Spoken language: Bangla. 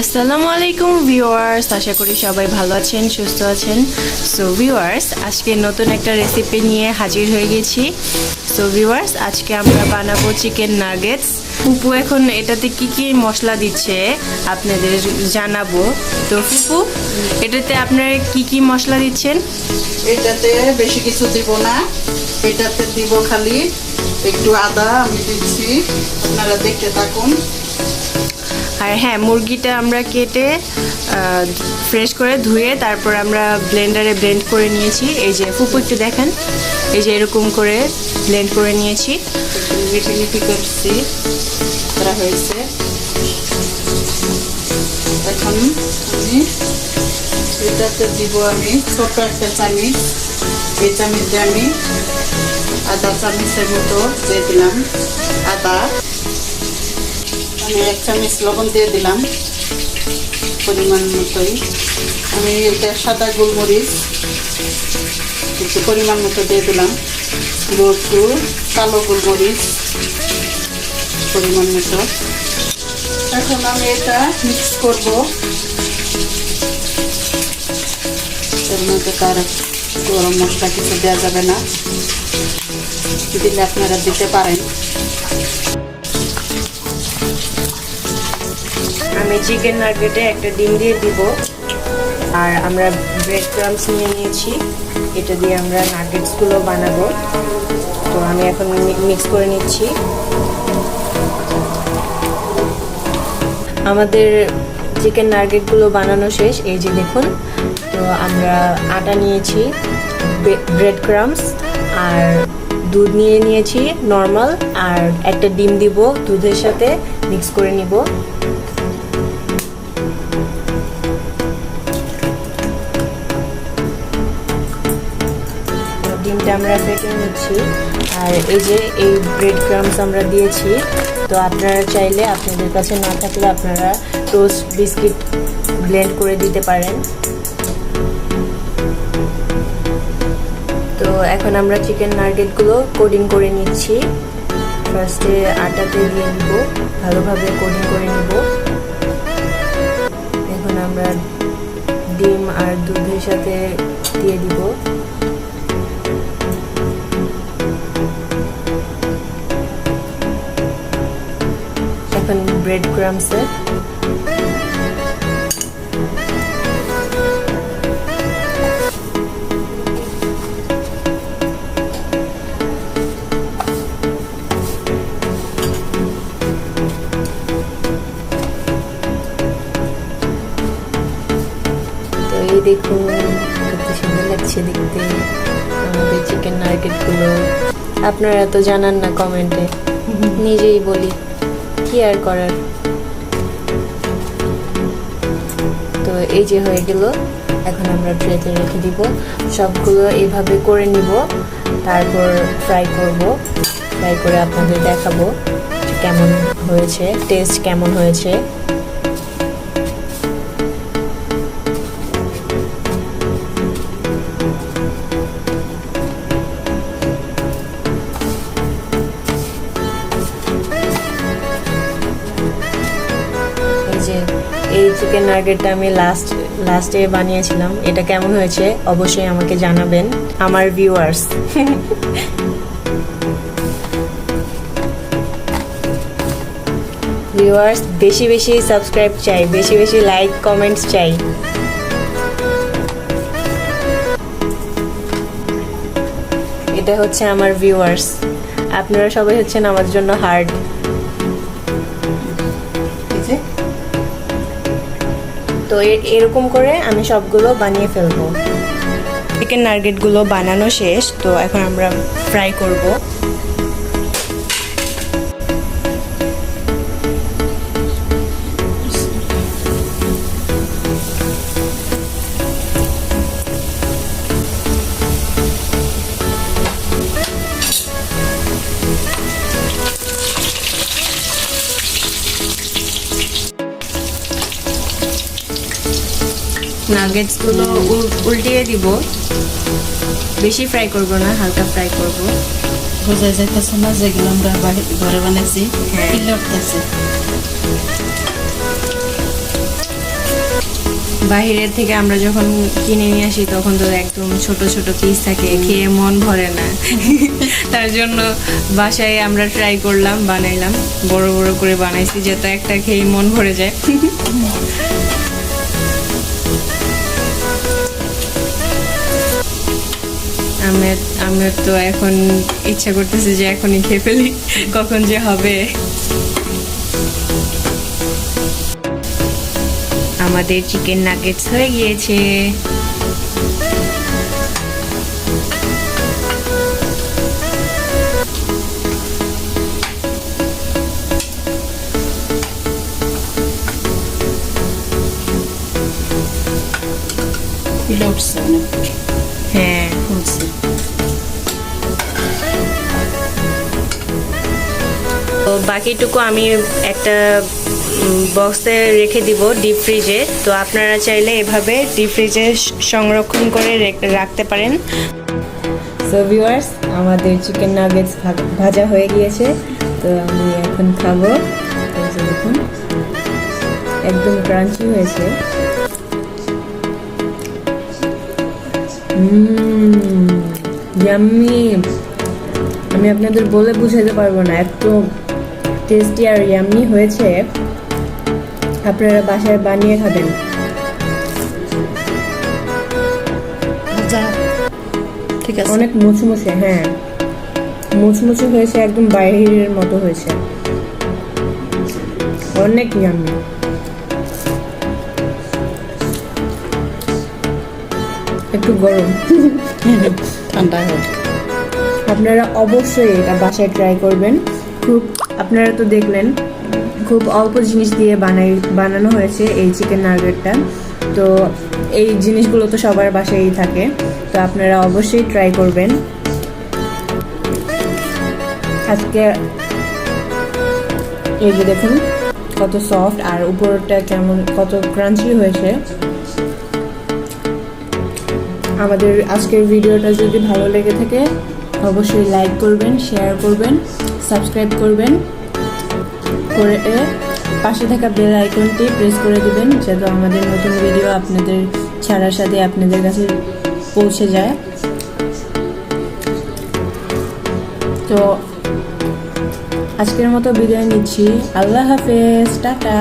আসসালামু আলাইকুম ভিউয়ার্স আশা করি সবাই ভালো আছেন, সুস্থ আছেন। সো ভিউয়ার্স আজকে নতুন একটা রেসিপি নিয়ে হাজির হয়ে গেছি। সো ভিউয়ার্স আজকে আমরা বানাবো চিকেন নাগেটস ফুপু এখন এটাতে কি কি মশলা দিচ্ছে আপনাদের জানাব। তো, ফুপু, এটাতে আপনারা কি কি মশলা দিচ্ছেন? এটাতে বেশি কিছু দিব না। এটাতে দিব খালি একটু আদা আমি দিচ্ছি। আপনারা দেখতে থাকুন। আর হ্যাঁ মুরগিটা আমরা কেটে ফ্রেশ করে ধুয়ে তারপর আমরা ব্লেন্ডারে ব্লেন্ড করে নিয়েছি। এই যে ফুপু একটু দেখেন, এই যে এরকম করে ব্লেন্ড করে নিয়েছি। করা হয়েছে। এখন আমি এটাতে দিব আমি ছোট একটা চামিচ, এই আমি আধা চামিচের মতো দিয়ে দিলাম, আদা। আমি এক চামচ লবণ দিয়ে দিলাম পরিমাণ মতোই। আমি এটা সাদা গোলমরিচ একটু পরিমাণ মতো দিয়ে দিলাম। একটু কালো গোলমরিচ পরিমাণ মতো। এখন আমি এটা মিক্স করব। এর মধ্যে তার গরম মশলা কিছু দেওয়া যাবে না। দিলে আপনারা দিতে পারেন। আমি চিকেন নাগেটে একটা ডিম দিয়ে দিব। আর আমরা ব্রেড ক্রামস নিয়ে নিয়েছি। এটা দিয়ে আমরা নাগেটসগুলো বানাবো। তো আমি এখন মিক্স করে নিচ্ছি। আমাদের চিকেন নাগেটগুলো বানানো শেষ। এই যে দেখুন, তো আমরা আটা নিয়েছি ব্রেড ক্রামস আর দুধ নিয়ে নিয়েছি নর্মাল আর একটা ডিম দিব দুধের সাথে মিক্স করে নিব। ডিমটা আমরা ফেটে নিচ্ছি। আর এই যে এই ব্রেড ক্রামস আমরা দিয়েছি, তো আপনারা চাইলে আপনাদের কাছে না থাকলে আপনারা টোস্ট বিস্কিট ব্লেন্ড করে দিতে পারেন। তো এখন আমরা চিকেন নার্গেটগুলো কোডিং করে নিচ্ছি। ফার্স্টে আটাতে দিয়ে নিব, ভালোভাবে কোডিং করে নিব। এখন আমরা ডিম আর দুধের সাথে দিয়ে দিব। ব্রেড ক্রামসে তো এই দেখুন কত সুন্দর লাগছে দেখতে চিকেন নার্কেটগুলো আপনারা তো জানান না কমেন্টে নিজেই বলি কি আর করার? তো এই যে হয়ে গেল, এখন আমরা ট্রেতে রেখে দিব। সবগুলো এভাবে করে নিব, তারপর ফ্রাই করব। ফ্রাই করে আপনাদের দেখাবো কেমন হয়েছে টেস্ট কেমন হয়েছে। এই চিকেন নাগেটটা আমি লাস্ট লাস্টে বানিয়েছিলাম। এটা কেমন হয়েছে অবশ্যই আমাকে জানাবেন, আমার ভিউয়ার্স ভিউয়ার্স বেশি বেশি সাবস্ক্রাইব চাই, বেশি বেশি লাইক কমেন্টস চাই। এটা হচ্ছে আমার ভিউয়ার্স আপনারা সবাই হচ্ছেন আমার জন্য হার্ড তো এরকম করে আমি সবগুলো বানিয়ে ফেলব। চিকেন নার্গেটগুলো বানানো শেষ, তো এখন আমরা ফ্রাই করব। নাগেটসগুলো উল্টিয়ে দিব। বেশি ফ্রাই করব না হালকা ফ্রাই করব। বোঝা যাইতেছে না যেগুলো আমরা ঘরে বানাইছি হ্যাঁ। লটতেছে বাহিরের থেকে আমরা যখন কিনে নিয়ে আসি তখন তো একদম ছোট ছোট পিস থাকে খেয়ে মন ভরে না। তার জন্য বাসায় আমরা ট্রাই করলাম বানাইলাম। বড় বড় করে বানাইছি যাতে একটা খেয়ে মন ভরে যায়। আমি আমি তো এখন ইচ্ছা করতেছে যে এখনই খেয়ে ফেলি, কখন যে হবে। আমাদের চিকেন নাগেটস হয়ে গিয়েছে। অনেক হ্যাঁ ফুলছে তো বাকিটুকু আমি একটা বক্সে রেখে দিব ডিপ ফ্রিজে তো আপনারা চাইলে এভাবে ডিপ ফ্রিজে সংরক্ষণ করে রেখ- রাখতে পারেন। সো ভিউয়ার্স আমাদের চিকেন নাগেটস ভাজা হয়ে গিয়েছে। তো আমি এখন খাব। দেখুন, একদম ক্রাঞ্চি হয়েছে। ইয়াম্মি আমি আপনাদের বলে বুঝাতে পারব না এত টেস্টি আর ইয়াম্মি হয়েছে। আপনারা বাসায় বানিয়ে খাবেন। ঠিক আছে। অনেক মুচমুচে হ্যাঁ। মুচমুচে হয়েছে একদম বাইরের মতো হয়েছে। অনেক ইয়াম্মি একটু গরম। ঠান্ডা হোক আপনারা অবশ্যই এটা বাসায় ট্রাই করবেন। খুব আপনারা তো দেখলেন খুব অল্প জিনিস দিয়ে বানাই বানানো হয়েছে এই চিকেন নাগেটটা তো এই জিনিসগুলো তো সবার বাসায়ই থাকে। তো আপনারা অবশ্যই ট্রাই করবেন। আজকে এই যে দেখুন কত সফট আর উপরটা কেমন কত ক্রাঞ্চি হয়েছে। আমাদের আজকের ভিডিওটা যদি ভালো লেগে থাকে, অবশ্যই লাইক করবেন শেয়ার করবেন সাবস্ক্রাইব করবেন, করে পাশে থাকা বেল আইকনটি প্রেস করে দিবেন যাতে আমাদের নতুন ভিডিও আপনাদের ছাড়ার সাথে আপনাদের কাছে পৌঁছে যায়। তো আজকের মতো বিদায় নিচ্ছি। আল্লাহ হাফেজ, টাটা।